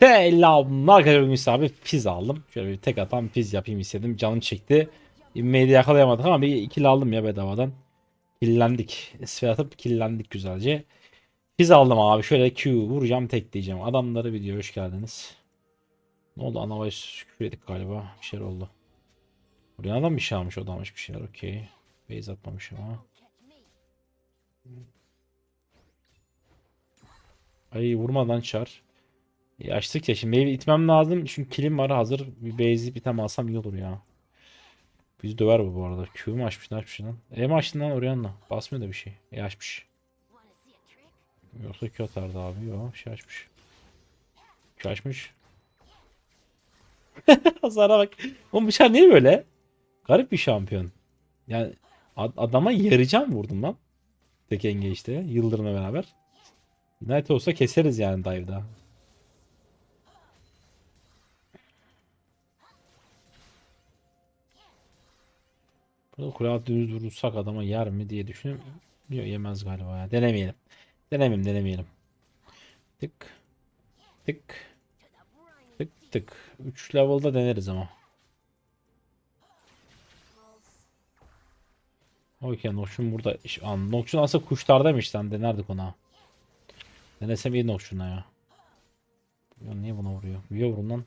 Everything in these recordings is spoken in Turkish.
Selamlar arkadaşlar abi pizza aldım. Şöyle bir tek atan piz yapayım istedim. Canım çekti. De yakalayamadık ama bir kill aldım ya bedavadan. Killendik. Esfer atıp killendik güzelce. Pizza aldım abi. Şöyle Q vuracağım tek diyeceğim. Adamları video hoş geldiniz. Ne oldu? Anavayı küfür ettik galiba. Bir şeyler oldu. Adam bir şey almış. O da almış bir şeyler. Okey. Base atmamış ama. Ay vurmadan çar. E, açtık ya şimdi itmem lazım. Çünkü kilim var hazır. Bir base'i bir tane alsam iyi olur ya. Biz döver bu bu arada. Q mu açmış ne açmış lan? E mi açtın lan Orianna? Basmıyor da bir şey. E açmış. Yoksa Q atardı abi. Yok şey açmış. Q açmış. Hasara bak. Oğlum bıçak niye böyle? Garip bir şampiyon. Yani ad- adama yarıcan vurdum lan. Tek işte Yıldırım'la beraber. United olsa keseriz yani dive'da. Burada kule altı düz vurursak adama yer mi diye düşünüyorum. Yok yemez galiba ya. Denemeyelim. Denemeyelim denemeyelim. Tık. Tık. Tık tık. 3 level'da deneriz ama. Okey Nokşun burada. iş- An, Nokşun aslında kuşlardaymış lan denerdik ona. Denesem iyi Nokşun'a ya. ya. Niye buna vuruyor? Niye vurun lan?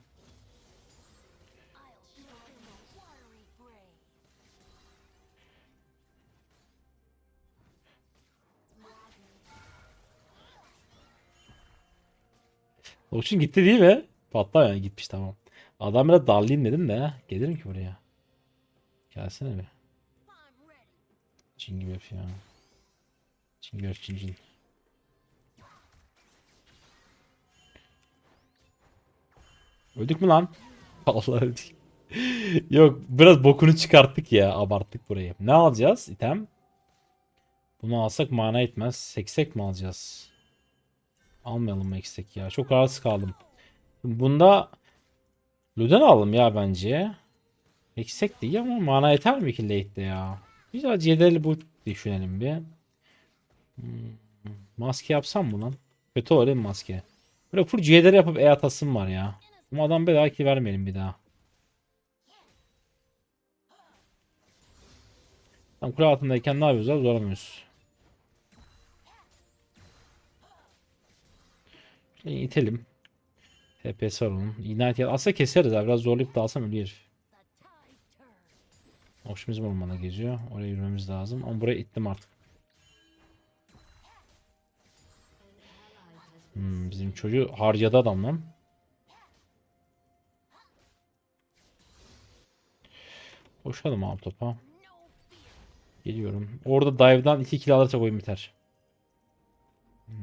Nokşun gitti değil mi? Patla yani gitmiş tamam. Adam biraz darlayayım dedim de gelirim ki buraya. Gelsene bir. Cin gibi herif ya. Cin gibi herif, cin. Öldük mü lan? Allah öldük. Yok biraz bokunu çıkarttık ya abarttık burayı. Ne alacağız item? Bunu alsak mana etmez. Seksek mi alacağız? Almayalım eksik ya. Çok rahatsız kaldım. Bunda Luden alalım ya bence. Eksik değil ama mana yeter mi ki late'de ya? Biz acele bu düşünelim bir. Hmm, Maske yapsam mı lan? Kötü olur değil mi maske? Böyle full CD'leri yapıp E atasım var ya. Bu adam bedava ki vermeyelim bir daha. Tam kule altındayken ne yapıyoruz abi? Zoramıyoruz. İtelim. TPS var onun. İnat ya. Aslında keseriz abi. Biraz zorlayıp da alsam ölü herif. Okşumuz ormana geziyor. Oraya yürümemiz lazım. Ama buraya ittim artık. Hmm, bizim çocuğu harcadı adam lan. Koşalım abi topa. Geliyorum. Orada dive'dan 2 kill alırsak oyun biter. Hmm.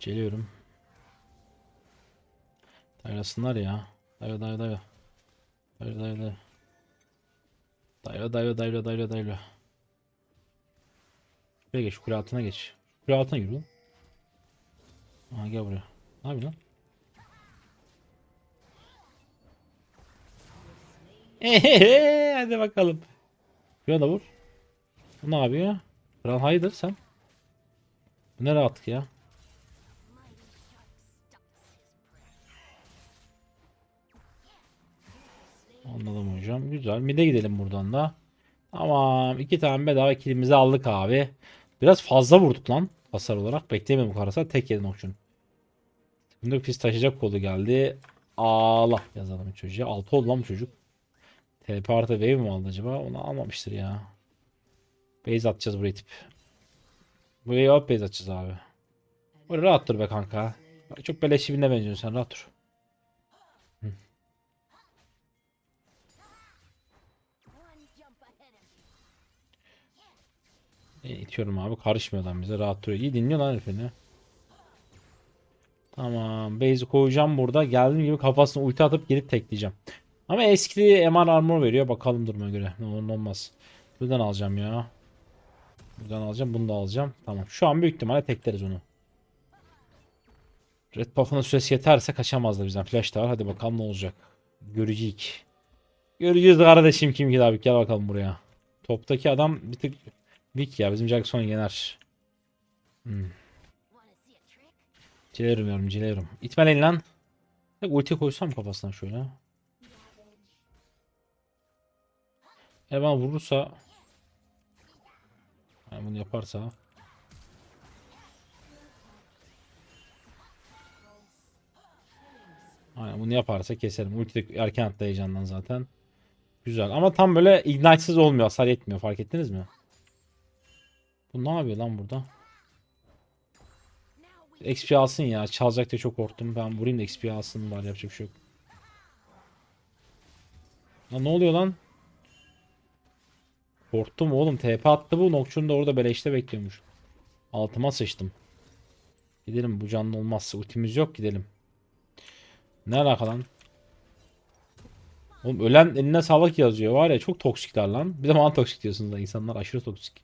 Geliyorum. Dayrasınlar ya. Dayra dayra dayra. Dayra dayra dayra. Dayra dayra dayra dayra dayra. Şuraya geç. Kule altına geç. Kule altına yürü lan. Aha gel buraya. Ne yapıyorsun lan? Ehehe, hadi bakalım. Şuna da vur. Bu ne yapıyor? Kral hayırdır sen? Bu ne rahatlık ya? Anladım hocam. Güzel. Mide gidelim buradan da. Tamam. iki tane bedava kilimizi aldık abi. Biraz fazla vurduk lan. Hasar olarak. Beklemedim bu kadar. Tek yedin okçun. Şimdi pis taşıyacak kolu geldi. Allah yazalım çocuğa. 6 oldu lan bu çocuk. TP artı wave mi aldı acaba? Onu almamıştır ya. Base atacağız buraya tip. Buraya alıp base atacağız abi. Böyle rahat dur be kanka. Çok beleş birine benziyorsun sen rahat dur. E, itiyorum abi karışmıyor lan bize rahat duruyor. İyi dinliyor lan herifini. Tamam base'i koyacağım burada. Geldiğim gibi kafasına ulti atıp gelip tekleyeceğim. Ama eski MR armor veriyor. Bakalım duruma göre. Ne olur olmaz. Buradan alacağım ya. Buradan alacağım. Bunu da alacağım. Tamam. Şu an büyük ihtimalle tekleriz onu. Red buff'ın süresi yeterse kaçamaz da bizden. Flash da var. Hadi bakalım ne olacak. Görecek. Göreceğiz kardeşim kim ki abi gel bakalım buraya. Toptaki adam bir tık weak ya bizim Jackson yener. Hmm. Cilerim yorum cilerim. İtmeleyin lan. Bak ulti koysam kafasına şöyle. Eğer bana vurursa yani bunu yaparsa Aynen bunu yaparsa keserim. Ulti erken attı zaten. Güzel ama tam böyle ignite'sız olmuyor. Hasar yetmiyor. Fark ettiniz mi? Bu ne yapıyor lan burada? XP alsın ya. Çalacak diye çok korktum. Ben vurayım da XP alsın var yapacak bir şey yok. Lan ne oluyor lan? Korktum oğlum. TP attı bu. Nocturne da orada beleşte bekliyormuş. Altıma sıçtım. Gidelim bu canlı olmazsa. Ultimiz yok gidelim. Ne alaka lan? Oğlum ölen eline sağlık yazıyor var ya çok toksikler lan. Bir de bana toksik diyorsunuz da insanlar aşırı toksik.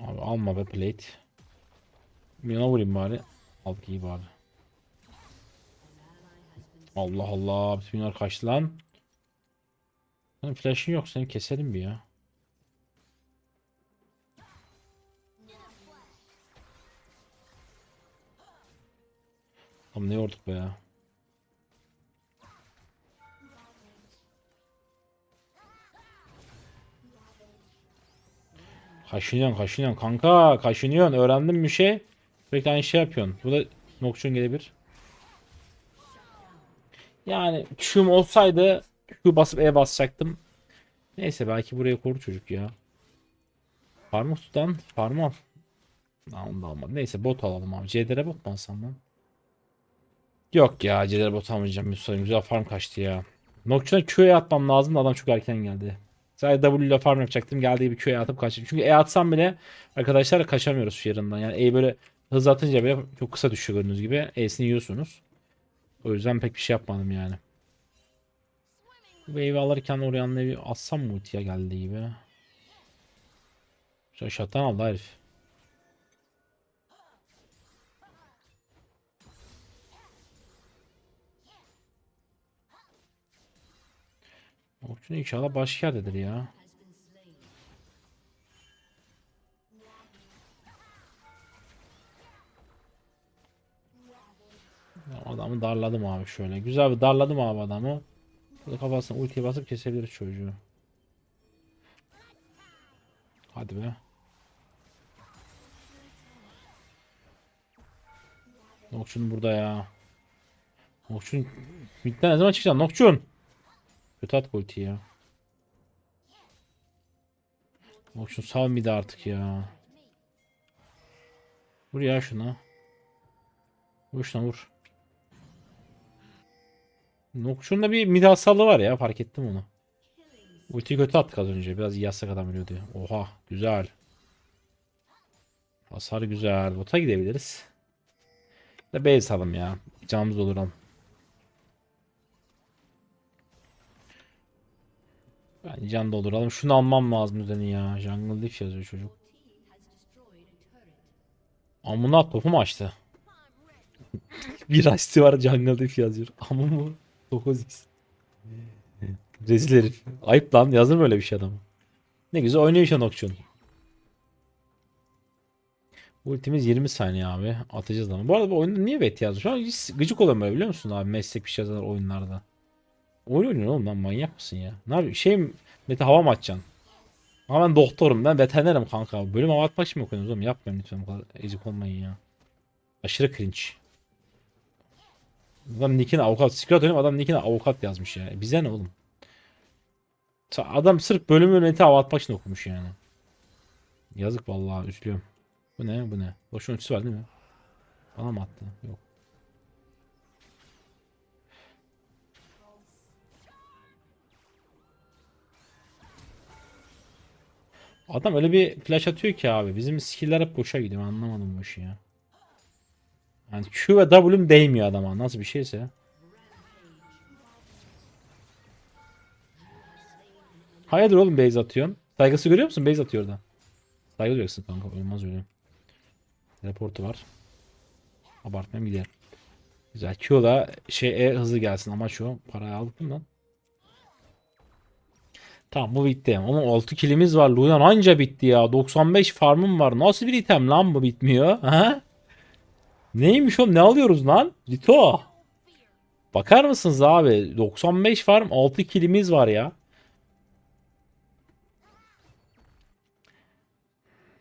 Abi alma be plate. Yana vurayım bari. Aldık iyi bari. Allah Allah. Bunlar kaçtı lan. Senin flash'ın yok. Seni keselim bir ya. Tam ne yorduk be ya. Kaşınıyorsun kaşınıyorsun. Kanka kaşınıyorsun. Öğrendim bir şey? Sürekli aynı şey yapıyorsun. Bu da Nocturne gelebilir. Yani Q'm olsaydı Q basıp E basacaktım. Neyse belki buraya koru çocuk ya. Farmı tutan Aa, onu da almadı neyse bot alalım abi. CDR bot mu alsam lan? Yok ya CDR bot almayacağım. Müslüman güzel farm kaçtı ya. Nocturne'a Q'ya atmam lazım da adam çok erken geldi Sadece W ile farm yapacaktım. Geldiği gibi Q'ya atıp kaçtım. Çünkü E atsam bile arkadaşlar kaçamıyoruz şu yerinden. Yani E böyle hız atınca bile çok kısa düşüyor gördüğünüz gibi. E'sini yiyorsunuz. O yüzden pek bir şey yapmadım yani. Bu wave'i alırken oraya bir atsam mı ultiye geldiği gibi. Şöyle şattan aldı herif. Okçun inşallah başka yerdedir ya. Adamı darladım abi şöyle. Güzel bir darladım abi adamı. Böyle kafasına ultiye basıp kesebiliriz çocuğu. Hadi be. Nokçun burada ya. Nokçun midden ne zaman çıkacaksın Nokçun? Kötü at ultiyi ya. Nokçun sal midi artık ya. Vur ya şuna. Vur şuna vur. Nokçun'da bir mid hastalığı var ya fark ettim onu. Ultiyi kötü attık az önce. Biraz iyi atsak adam ölüyordu. Oha güzel. Hasar güzel. Bota gidebiliriz. De base alalım ya. Canımız dolduralım. Ben can dolduralım. Şunu almam lazım üzerine ya. Jungle Leaf yazıyor çocuk. Amına topu mu açtı? bir açtı var Jungle Leaf yazıyor. Ama mı? 9x. Rezil herif. Ayıp lan yazır mı öyle bir şey adamı? Ne güzel oynuyor şu Nocturne. Ultimiz 20 saniye abi. Atacağız ama. Bu arada bu oyunda niye bet yazdı? Şu an hiç gıcık olamıyor biliyor musun abi? Meslek bir şey yazar oyunlarda. Oyun oynuyor oğlum lan manyak mısın ya? Ne yapayım? Şey? Mete hava mı atacaksın? Ama ben doktorum. Ben veterinerim kanka. Bölüm hava atmak için mi okuyorsunuz oğlum? Yapmayın lütfen bu kadar ezik olmayın ya. Aşırı cringe. Adam nickine avukat. Secret oynuyorum adam nickine avukat yazmış ya. Bize ne oğlum? Adam sırf bölümü Mete hava atmak için okumuş yani. Yazık vallahi üzülüyorum. Bu ne bu ne? Boşun ölçüsü var değil mi? Bana mı attı? Yok. Adam öyle bir flash atıyor ki abi. Bizim skill'ler hep boşa gidiyor. Anlamadım bu işi ya. Yani Q ve W'm değmiyor adama. Nasıl bir şeyse. Hayırdır oğlum base atıyorsun? Saygısı görüyor musun? Base atıyor orada. Saygı duyacaksın kanka. Olmaz öyle. Teleportu var. Abartmayayım gidelim. Güzel. Q'da şey E hızlı gelsin. Amaç o. Parayı aldık mı lan? Tamam bu bitti. Ama 6 kilimiz var. Luyan anca bitti ya. 95 farmım var. Nasıl bir item lan bu bitmiyor? Ha? Neymiş oğlum? Ne alıyoruz lan? Lito. Bakar mısınız abi? 95 farm 6 kilimiz var ya.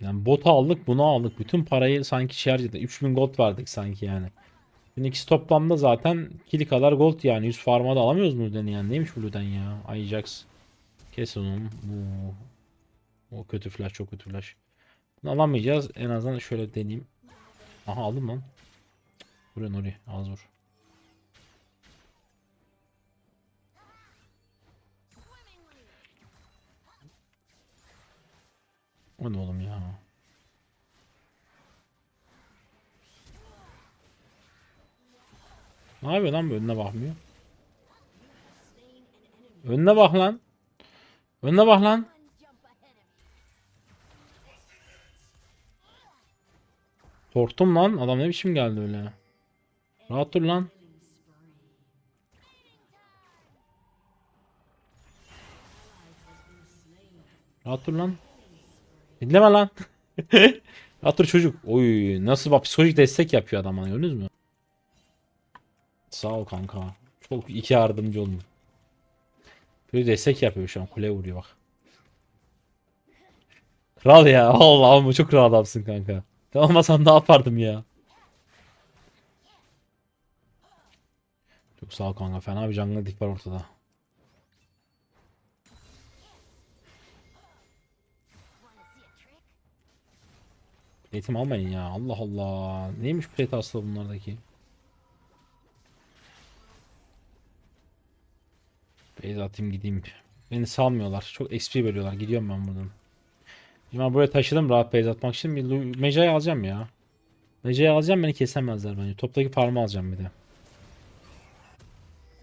Yani bot aldık bunu aldık. Bütün parayı sanki şarj ettik. 3000 gold verdik sanki yani. Bunun ikisi toplamda zaten kili kadar gold yani. 100 farma da alamıyoruz mu yani? Neymiş bu ya? Ajax. Kes onu. Oo. O kötü flash çok kötü flash. Bunu alamayacağız. En azından şöyle deneyeyim. Aha aldım lan. Buraya Nuri. Az vur. O ne oğlum ya? Ne yapıyor lan bu önüne bakmıyor. Önüne bak lan. Önüne bak lan. Korktum lan. Adam ne biçim geldi öyle. Rahat dur lan. Rahat dur lan. Dinleme lan. Rahat dur çocuk. Oy nasıl bak psikolojik destek yapıyor adam bana gördünüz mü? Sağ ol kanka. Çok iki yardımcı oldun. Böyle destek yapıyor şu an. Kule vuruyor bak. Kral ya. Allah'ım bu çok kral adamsın kanka. Olmasan ne yapardım ya. Çok sağ ol kanka. Fena bir jungle dik var ortada. Eğitim almayın ya. Allah Allah. Neymiş plate aslı bunlardaki? Beyza atayım gideyim. Beni salmıyorlar. Çok XP veriyorlar. Gidiyorum ben buradan. Şimdi buraya taşıdım rahat base atmak için. Bir Meca'yı alacağım ya. Meca'yı alacağım beni kesemezler bence. Toptaki farmı alacağım bir de.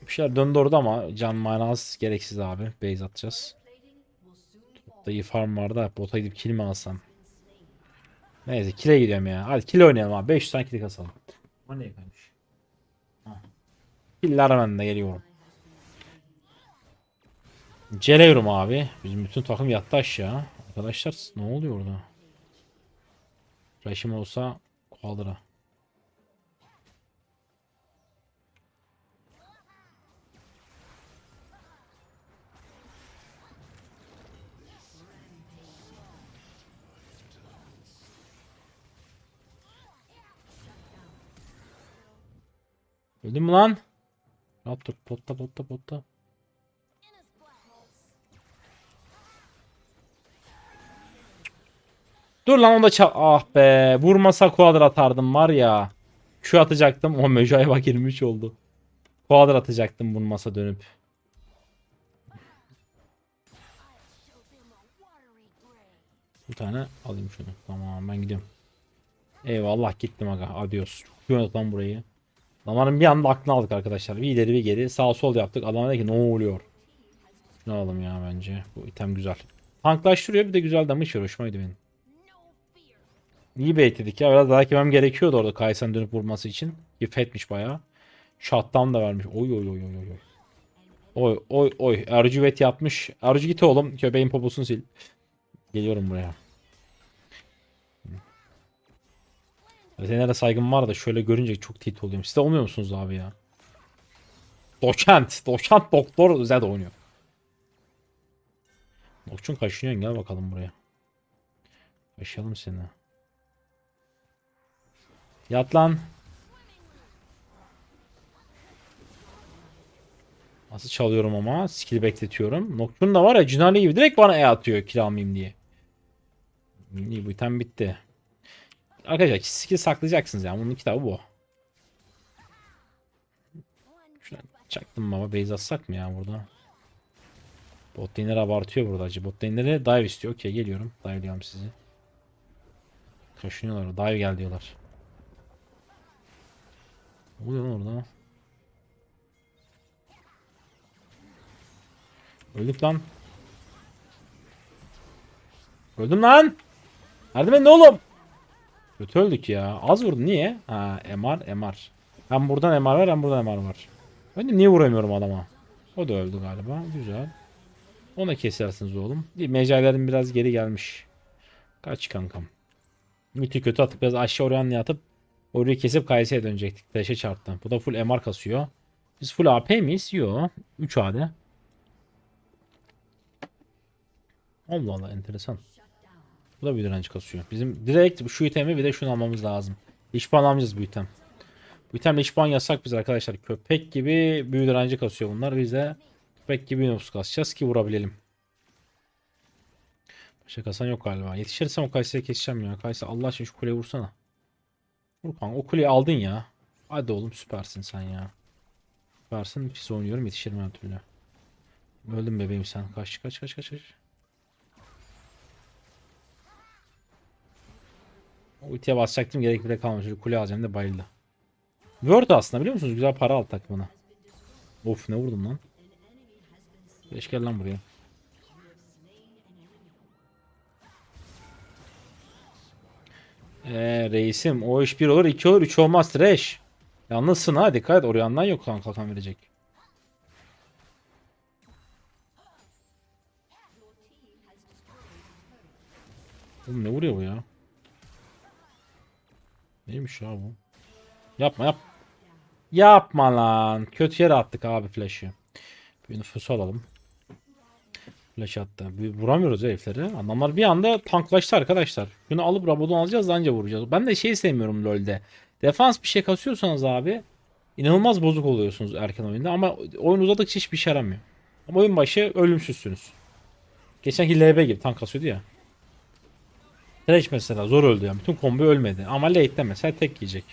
Bir şeyler döndü orada ama can manası gereksiz abi. Base atacağız. Topta iyi farm var da bota gidip kill mi alsam? Neyse kill'e gidiyorum ya. Hadi kill oynayalım abi. 500 tane kill kasalım. O ne yapmış? Killer ben de geliyorum. Geliyorum abi. Bizim bütün takım yattı aşağı. Arkadaşlar ne oluyor orada? Flash'ım olsa kaldıra. Öldün mü lan? Rahat dur. Botta botta botta. Dur lan onda çal... Ah be. Vurmasa kuadra atardım var ya. Şu atacaktım. O Mecai'ye bak 23 oldu. Kuadra atacaktım vurmasa dönüp. Bir tane alayım şunu. Tamam ben gidiyorum. Eyvallah gittim aga. Adios. Çok lan burayı. Damarın bir anda aklını aldık arkadaşlar. Bir ileri bir geri. Sağ sol yaptık. Adam dedi ki ne oluyor? Şunu alalım ya bence. Bu item güzel. Tanklaştırıyor bir de güzel damage. Hoşuma gidiyor benim. İyi baitledik ya. Biraz daha yemem gerekiyordu orada Kaysen dönüp vurması için. Yif etmiş bayağı. Shutdown da vermiş. Oy oy oy oy oy. oy. Oy oy. Ercüvet yapmış. Ercü git oğlum. Köpeğin poposunu sil. Geliyorum buraya. Veterinere saygım var da şöyle görünce çok tilt oluyorum. Siz de olmuyor musunuz abi ya? Doçent. Doçent doktor Zed oynuyor. Dokçun kaşınıyorsun gel bakalım buraya. Kaşıyalım seni. Yat lan. Nasıl çalıyorum ama skill bekletiyorum. Nocturne da var ya Cünali gibi direkt bana E atıyor kill almayayım diye. İyi bu item bitti. Arkadaşlar skill saklayacaksınız yani bunun kitabı bu. Şuna çaktım baba base atsak mı ya burada? Bot lane'ler abartıyor burada acı. Bot lane'lere dive istiyor. Okey geliyorum. Dive diyorum sizi. Kaşınıyorlar. Dive gel diyorlar. Oluyor lan orada? Öldük lan. Öldüm lan. Yardım edin oğlum. Kötü öldük ya. Az vurdu. Niye? Ha MR MR. Hem buradan MR var hem buradan MR var. Ben de niye vuramıyorum adama? O da öldü galiba. Güzel. Ona kesersiniz oğlum. Mecailerin biraz geri gelmiş. Kaç kankam. Müthiş kötü atıp biraz aşağı oraya atıp orayı kesip Kayseri'ye dönecektik. Flash'e çarptı. Bu da full MR kasıyor. Biz full AP miyiz? Yo. 3 AD. Allah Allah enteresan. Bu da bir direnç kasıyor. Bizim direkt şu itemi bir de şunu almamız lazım. İş puan almayacağız bu item. Bu itemle iş puan yasak biz arkadaşlar. Köpek gibi büyü direnci kasıyor bunlar. Biz de köpek gibi nüfus kasacağız ki vurabilelim. Başka kasan yok galiba. Yetişirsem o Kayseri'ye keseceğim ya. Kayseri Allah aşkına şu kuleye vursana. Vur kanka o kuleyi aldın ya. Hadi oğlum süpersin sen ya. Süpersin. Pis oynuyorum yetişirim her türlü. Öldüm bebeğim sen. Kaç kaç kaç kaç kaç. Ultiye basacaktım gerek bile kalmamış. Kule alacağım da bayıldı. Word aslında biliyor musunuz? Güzel para aldı takımına. Of ne vurdum lan. Beş gel lan buraya. Eee reisim o iş bir olur iki olur üç olmaz trash. Yalnızsın ha dikkat et yok lan kalkan verecek. Oğlum ne vuruyor bu ya? Neymiş ya bu? Yapma yap. Yapma lan. Kötü yere attık abi flash'ı. Bir nüfusu alalım. Flash attı. Vuramıyoruz herifleri. Adamlar bir anda tanklaştı arkadaşlar. Şunu alıp Rabadon alacağız anca vuracağız. Ben de şey sevmiyorum LoL'de. Defans bir şey kasıyorsanız abi inanılmaz bozuk oluyorsunuz erken oyunda ama oyun uzadıkça hiçbir şey yaramıyor. Ama oyun başı ölümsüzsünüz. Geçenki LB gibi tank kasıyordu ya. Thresh mesela zor öldü yani. Bütün combo ölmedi. Ama late'de mesela tek yiyecek.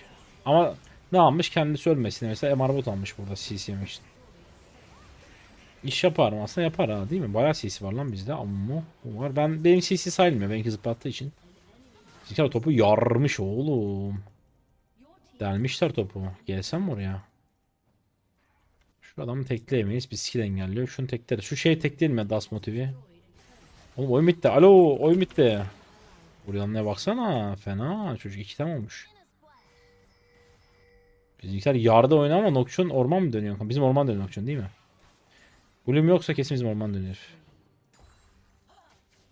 Ama ne almış? Kendisi ölmesine mesela MR bot almış burada CC için. İş yapar mı? Aslında yapar ha değil mi? Bayağı CC var lan bizde. Amma var. Ben benim CC sayılmıyor. Benimki zıplattığı için. Zikar topu yarmış oğlum. Delmişler topu. Gelsem oraya? Şu adamı tekleyemeyiz. Bir skill engelliyor. Şunu tekleriz. Şu şey tekleyelim ya Das motivi. Oğlum oyun bitti. Alo oyun bitti. Buraya ne baksana. Fena. Çocuk iki tane olmuş. Bizimkiler yarda oynar ama Nokçun orman mı dönüyor? Bizim orman dönüyor Nokçun değil mi? Bloom yoksa kesin bizim orman dönüyor.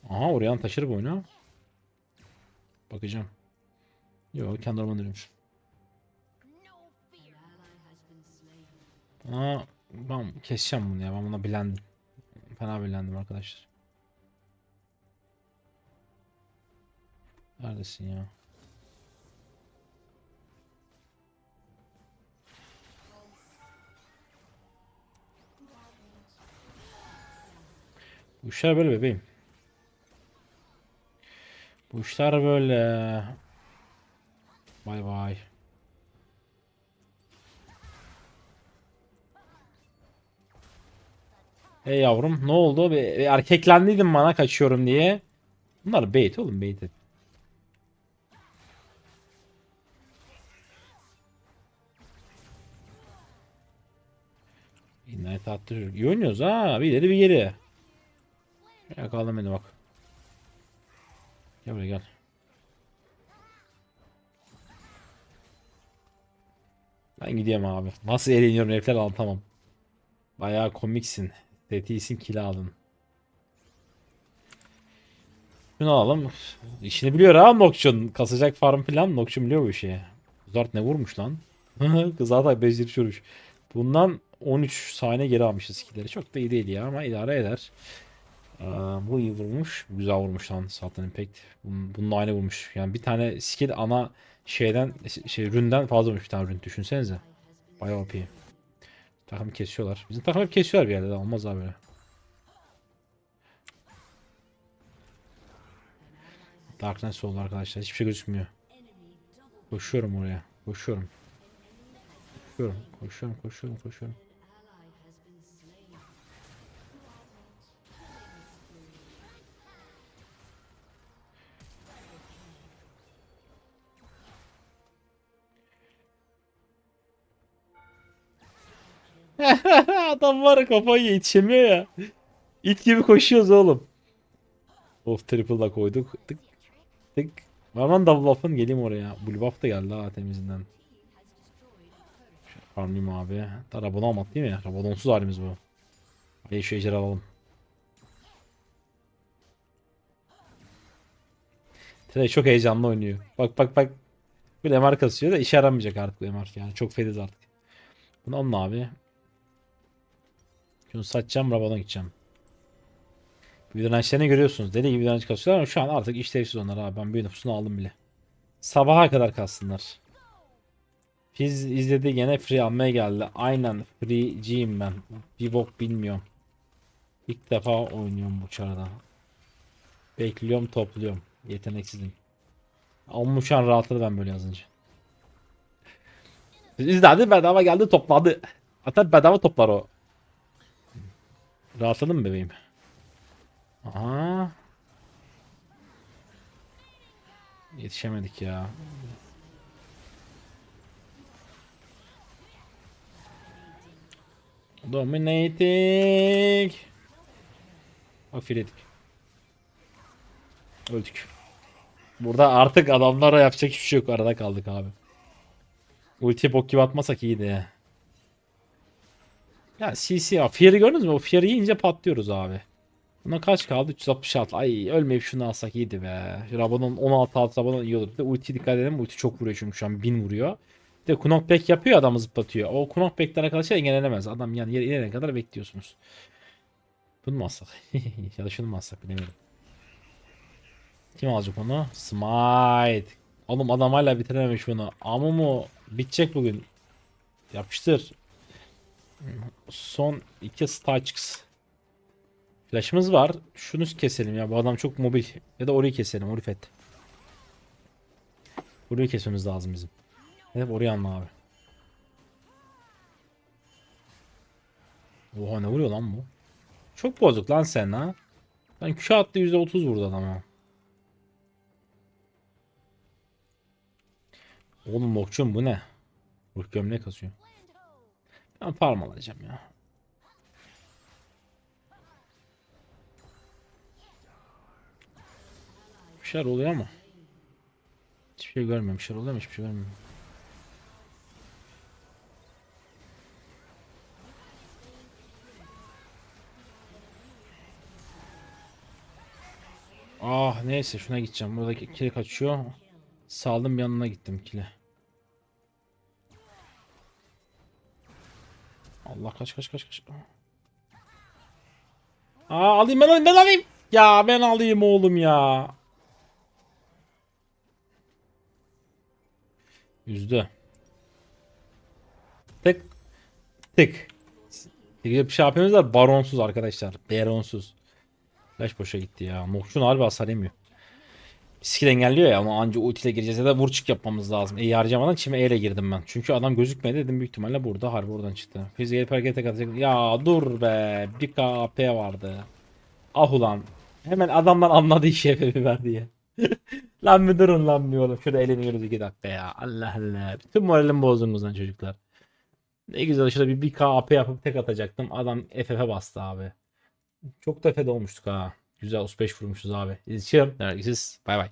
Aha oraya taşır bu oyunu. Bakacağım. Yok kendi orman dönüyormuş. Aa, ben keseceğim bunu ya. Ben buna bilendim. Fena bilendim arkadaşlar. Neredesin ya? Bu işler böyle bebeğim. Bu işler böyle. Bay bay. Hey yavrum ne oldu? Bir, bir erkeklendiydin bana kaçıyorum diye. Bunlar bait oğlum bait. İnayet attı çocuk. İyi oynuyoruz ha. Bir ileri bir geri. Yakaladım beni bak. Gel buraya gel. Ben gidiyorum abi. Nasıl eğleniyorum herifler anlatamam. Bayağı komiksin. Tetiğisin kill aldın. Şunu alalım. İşini biliyor ha Nokçun. Kasacak farm falan. Nokçun biliyor bu işi. Kızart ne vurmuş lan? Kızart beceri çürüş. Bundan 13 saniye geri almışız skillleri. Çok da iyi değil ya ama idare eder. Aa, bu iyi vurmuş. Güzel vurmuş lan Satan Impact. Bunun, bununla aynı vurmuş. Yani bir tane skill ana şeyden şey ründen fazla vurmuş bir tane rün. Düşünsenize. Bayağı OP. Takımı kesiyorlar. Bizim takımı hep kesiyorlar bir yerde. de, Olmaz abi. Darkness oldu arkadaşlar. Hiçbir şey gözükmüyor. Koşuyorum oraya. Koşuyorum. Koşuyorum. Koşuyorum. Koşuyorum. Koşuyorum. Adam var ya kafayı yetişemiyor ya. İt gibi koşuyoruz oğlum. Of triple da koyduk. Tık tık. Var double buff'ın geleyim oraya. Blue buff da geldi ha temizinden. Farmlayayım abi. Da Rabadon mat değil mi? Rabadonsuz halimiz bu. Hadi şu ejderi alalım. Trey çok heyecanlı oynuyor. Bak bak bak. Bir MR kasıyor da işe yaramayacak artık bu MR yani. Çok fediz artık. Bunu alın abi. Şunu satacağım Rabadon gideceğim. Bir dirençlerini görüyorsunuz. Deli gibi direnç kasıyorlar ama şu an artık işlevsiz onlar abi. Ben bir nüfusunu aldım bile. Sabaha kadar kalsınlar. Fiz izledi gene free almaya geldi. Aynen free'ciyim ben. Bir bok bilmiyorum. İlk defa oynuyorum bu çarada. Bekliyorum topluyorum. Yeteneksizim. Ama şu an rahatladı ben böyle yazınca. İzledi bedava geldi topladı. Hatta bedava toplar o. Rahatladın mı bebeğim? Aha. Yetişemedik ya. Dominating. Afiledik. Öldük. Burada artık adamlara yapacak hiçbir şey yok. Arada kaldık abi. Ulti bok gibi atmasak iyiydi ya. CC Fear'ı gördünüz mü? O Fear'ı yiyince patlıyoruz abi. Buna kaç kaldı? 366. Ay ölmeyip şunu alsak iyiydi be. Rabadon 16 6 Rabadon iyi olur. Bir de ulti dikkat edelim. Ulti çok vuruyor çünkü şu an 1000 vuruyor. Bir de knockback yapıyor adamı zıplatıyor. O knockback'ler arkadaşlar engellenemez. Adam yani yere inene kadar bekliyorsunuz. Bunu mu alsak? ya da şunu mu alsak bilemiyorum. Kim alacak onu? Smite. Oğlum adam hala bitirememiş bunu. Ama mu bitecek bugün. Yapıştır. Son iki Starchix. Flash'ımız var. Şunu keselim ya. Bu adam çok mobil. Ya da orayı keselim. Orifet. Burayı kesmemiz lazım bizim. Hep oraya alma abi. Oha ne vuruyor lan bu? Çok bozuk lan sen ha. Ben Q attı %30 vurdu adama. Oğlum Mokçum bu ne? Ruh gömlek kasıyor. Ben farm alacağım ya. Bir şeyler oluyor ama. Hiçbir şey görmüyorum. Bir şeyler oluyor ama hiçbir şey görmüyorum. Ah neyse şuna gideceğim. Buradaki kili kaçıyor. Saldım yanına gittim kile. Allah kaç kaç kaç kaç. Aa alayım ben alayım ben alayım. Ya ben alayım oğlum ya. Üzdü. Tık. Tık. Bir şey yapıyoruz da baronsuz arkadaşlar. Baronsuz. Flash boşa gitti ya. Nokçun harbi hasar yemiyor. Skill engelliyor ya ama anca ultiyle gireceğiz ya da vurçuk yapmamız lazım. E harcamadan çime E girdim ben. Çünkü adam gözükmedi dedim büyük ihtimalle burada harbi oradan çıktı. Fiziğe hareket tek atacak. Ya dur be. Bir KP vardı. Ah ulan. Hemen adamlar anladı işi FF'i ver diye. lan bir durun lan bir oğlum. Şurada eğleniyoruz iki dakika ya. Allah Allah. Bütün moralim bozdunuz lan çocuklar. Ne güzel şurada bir, bir KP yapıp tek atacaktım. Adam FF'e bastı abi. Çok da fed olmuştuk ha. Güzel 35 vurmuşuz abi. İzlediğiniz için Bay bay.